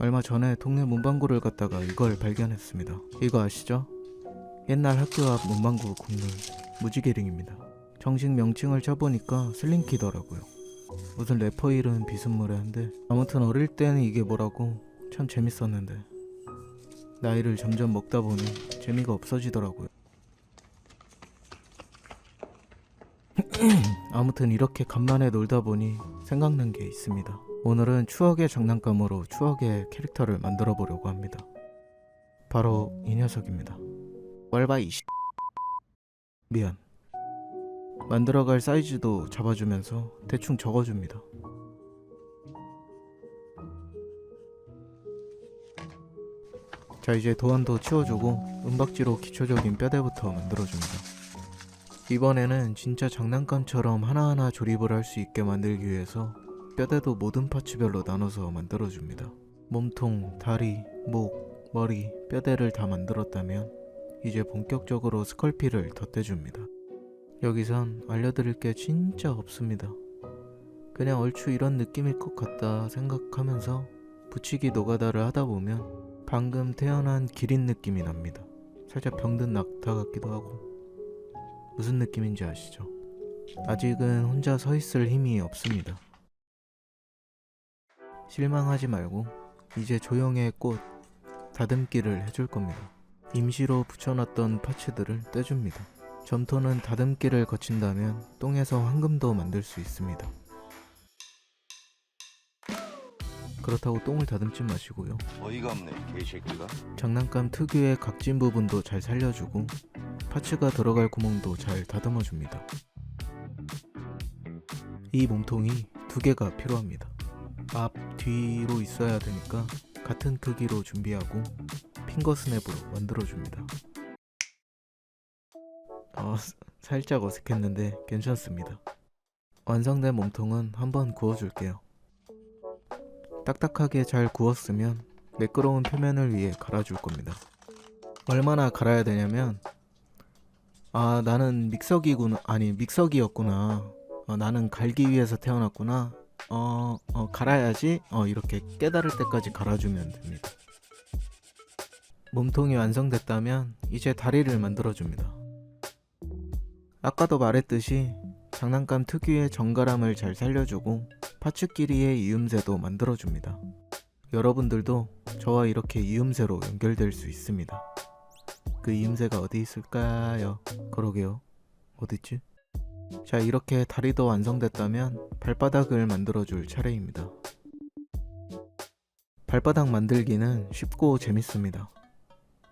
얼마 전에 동네 문방구를 갔다가 이걸 발견했습니다. 이거 아시죠? 옛날 학교 앞 문방구 국룰 무지개링입니다. 정식 명칭을 쳐보니까 슬링키더라고요. 무슨 래퍼 이름 비스무리한데 아무튼 어릴 때는 이게 뭐라고 참 재밌었는데 나이를 점점 먹다 보니 재미가 없어지더라고요. 아무튼 이렇게 간만에 놀다 보니 생각난 게 있습니다. 오늘은 추억의 장난감으로 추억의 캐릭터를 만들어 보려고 합니다. 바로 이 녀석입니다. 왈바 이 미안. 만들어갈 사이즈도 잡아주면서 대충 적어줍니다. 자 이제 도안도 치워주고 은박지로 기초적인 뼈대부터 만들어줍니다. 이번에는 진짜 장난감처럼 하나하나 조립을 할 수 있게 만들기 위해서 뼈대도 모든 파츠별로 나눠서 만들어줍니다. 몸통, 다리, 목, 머리, 뼈대를 다 만들었다면 이제 본격적으로 스컬피를 덧대줍니다. 여기선 알려드릴 게 진짜 없습니다. 그냥 얼추 이런 느낌일 것 같다 생각하면서 붙이기 노가다를 하다 보면 방금 태어난 기린 느낌이 납니다. 살짝 병든 낙타 같기도 하고 무슨 느낌인지 아시죠? 아직은 혼자 서 있을 힘이 없습니다. 실망하지 말고 이제 조용의 꽃 다듬기를 해줄 겁니다. 임시로 붙여놨던 파츠들을 떼줍니다. 점토는 다듬기를 거친다면 똥에서 황금도 만들 수 있습니다. 그렇다고 똥을 다듬지 마시고요. 어이가 없네 개새끼가 장난감 특유의 각진 부분도 잘 살려주고 파츠가 들어갈 구멍도 잘 다듬어줍니다. 이 몸통이 두 개가 필요합니다. 앞, 뒤로 있어야 되니까 같은 크기로 준비하고 핑거 스냅으로 만들어줍니다. 어, 스- 살짝 어색했는데 괜찮습니다. 완성된 몸통은 한번 구워줄게요. 딱딱하게 잘 구웠으면 매끄러운 표면을 위해 갈아줄 겁니다. 얼마나 갈아야 되냐면 아 나는 믹서기구나 아니 믹서기였구나 어, 나는 갈기 위해서 태어났구나 어, 어 갈아야지 어 이렇게 깨달을 때까지 갈아주면 됩니다. 몸통이 완성됐다면 이제 다리를 만들어줍니다. 아까도 말했듯이 장난감 특유의 정갈함을 잘 살려주고 파츠끼리의 이음새도 만들어줍니다. 여러분들도 저와 이렇게 이음새로 연결될 수 있습니다. 그 이음새가 어디 있을까요? 그러게요. 어딨지? 자, 이렇게 다리도 완성됐다면 발바닥을 만들어줄 차례입니다. 발바닥 만들기는 쉽고 재밌습니다.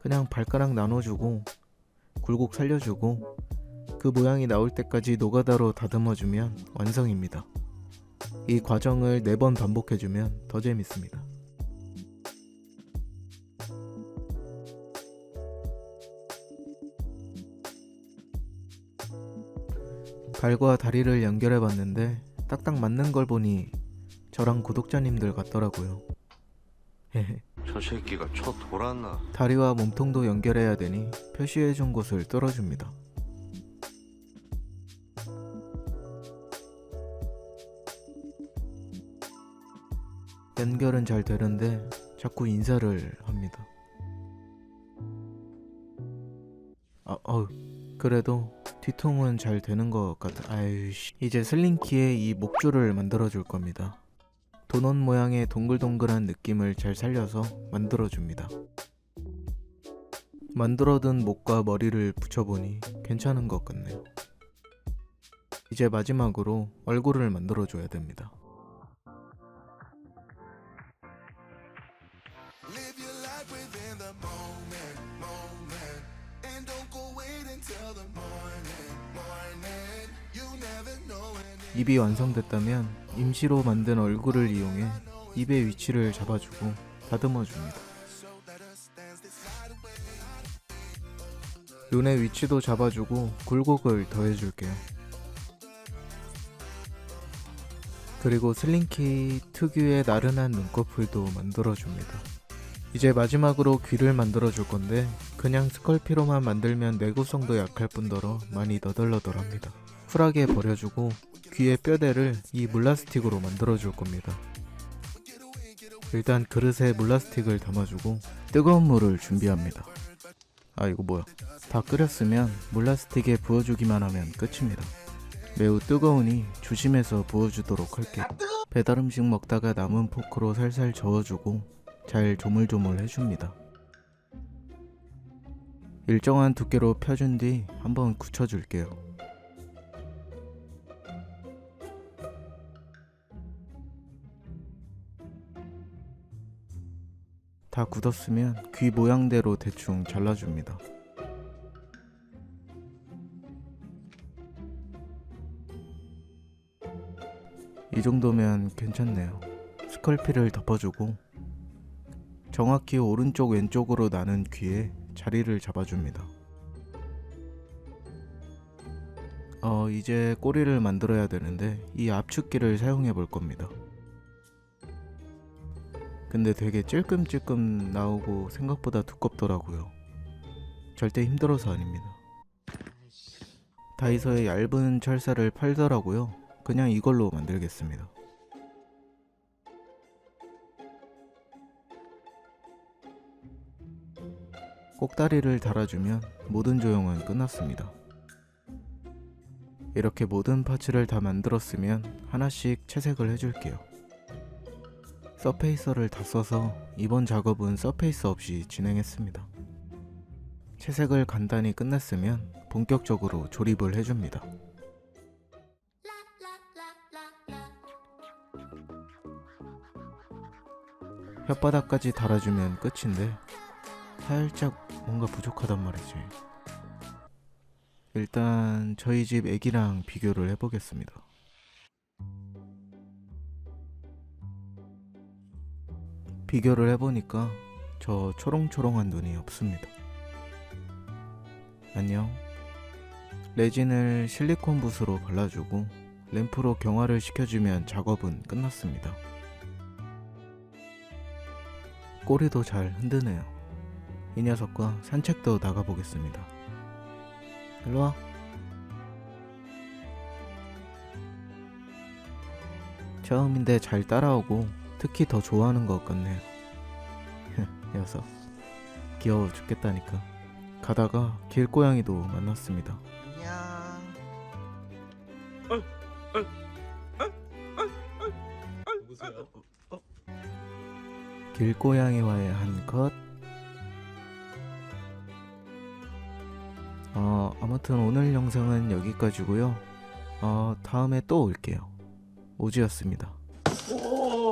그냥 발가락 나눠주고 굴곡 살려주고 그 모양이 나올 때까지 노가다로 다듬어주면 완성입니다. 이 과정을 4번 반복해주면 더 재밌습니다. 발과 다리를 연결해 봤는데 딱딱 맞는 걸 보니 저랑 구독자님들 같더라고요. 저 새끼가 쳐 돌았나 다리와 몸통도 연결해야 되니 표시해 준 곳을 뚫어줍니다. 연결은 잘 되는데 자꾸 인사를 합니다. 아, 어, 그래도 뒤통은 잘 되는 것 같아. 아유씨. 이제 슬링키에 이 목줄을 만들어 줄 겁니다. 도넛 모양의 동글동글한 느낌을 잘 살려서 만들어 줍니다. 만들어둔 목과 머리를 붙여보니 괜찮은 것 같네요. 이제 마지막으로 얼굴을 만들어 줘야 됩니다. 입이 완성됐다면 임시로 만든 얼굴을 이용해 입의 위치를 잡아주고 다듬어 줍니다. 눈의 위치도 잡아주고 굴곡을 더해줄게요. 그리고 슬링키 특유의 나른한 눈꺼풀도 만들어줍니다. 이제 마지막으로 귀를 만들어줄 건데 그냥 스컬피로만 만들면 내구성도 약할 뿐더러 많이 너덜너덜합니다. 쿨하게 버려주고 귀의 뼈대를 이 물라스틱으로 만들어 줄 겁니다. 일단 그릇에 물라스틱을 담아주고 뜨거운 물을 준비합니다. 아 이거 뭐야? 다 끓였으면 물라스틱에 부어주기만 하면 끝입니다. 매우 뜨거우니 조심해서 부어주도록 할게요. 배달 음식 먹다가 남은 포크로 살살 저어주고 잘 조물조물 해줍니다. 일정한 두께로 펴준 뒤 한번 굳혀줄게요. 다 굳었으면 귀 모양대로 대충 잘라줍니다. 이 정도면 괜찮네요. 스컬피를 덮어주고 정확히 오른쪽 왼쪽으로 나눈 귀에 자리를 잡아줍니다. 어, 이제 꼬리를 만들어야 되는데 이 압축기를 사용해 볼 겁니다. 근데 되게 찔끔찔끔 나오고 생각보다 두껍더라고요. 절대 힘들어서 아닙니다. 다이소에 얇은 철사를 팔더라고요. 그냥 이걸로 만들겠습니다. 꼭다리를 달아주면 모든 조형은 끝났습니다. 이렇게 모든 파츠를 다 만들었으면 하나씩 채색을 해줄게요. 서페이서를 다 써서 이번 작업은 서페이서 없이 진행했습니다. 채색을 간단히 끝냈으면 본격적으로 조립을 해줍니다. 혓바닥까지 달아주면 끝인데 살짝 뭔가 부족하단 말이지. 일단 저희 집 애기랑 비교를 해보겠습니다. 비교를 해보니까 저 초롱초롱한 눈이 없습니다. 안녕. 레진을 실리콘 붓으로 발라주고 램프로 경화를 시켜주면 작업은 끝났습니다. 꼬리도 잘 흔드네요. 이 녀석과 산책도 나가보겠습니다. 일로와. 처음인데 잘 따라오고 특히 더 좋아하는 것 같네요. 녀석. 귀여워 죽겠다니까. 가다가 길고양이도 만났습니다. 안녕. 길고양이와의 한 컷. 어, 아무튼 오늘 영상은 여기까지고요. 어, 다음에 또 올게요. 오지였습니다.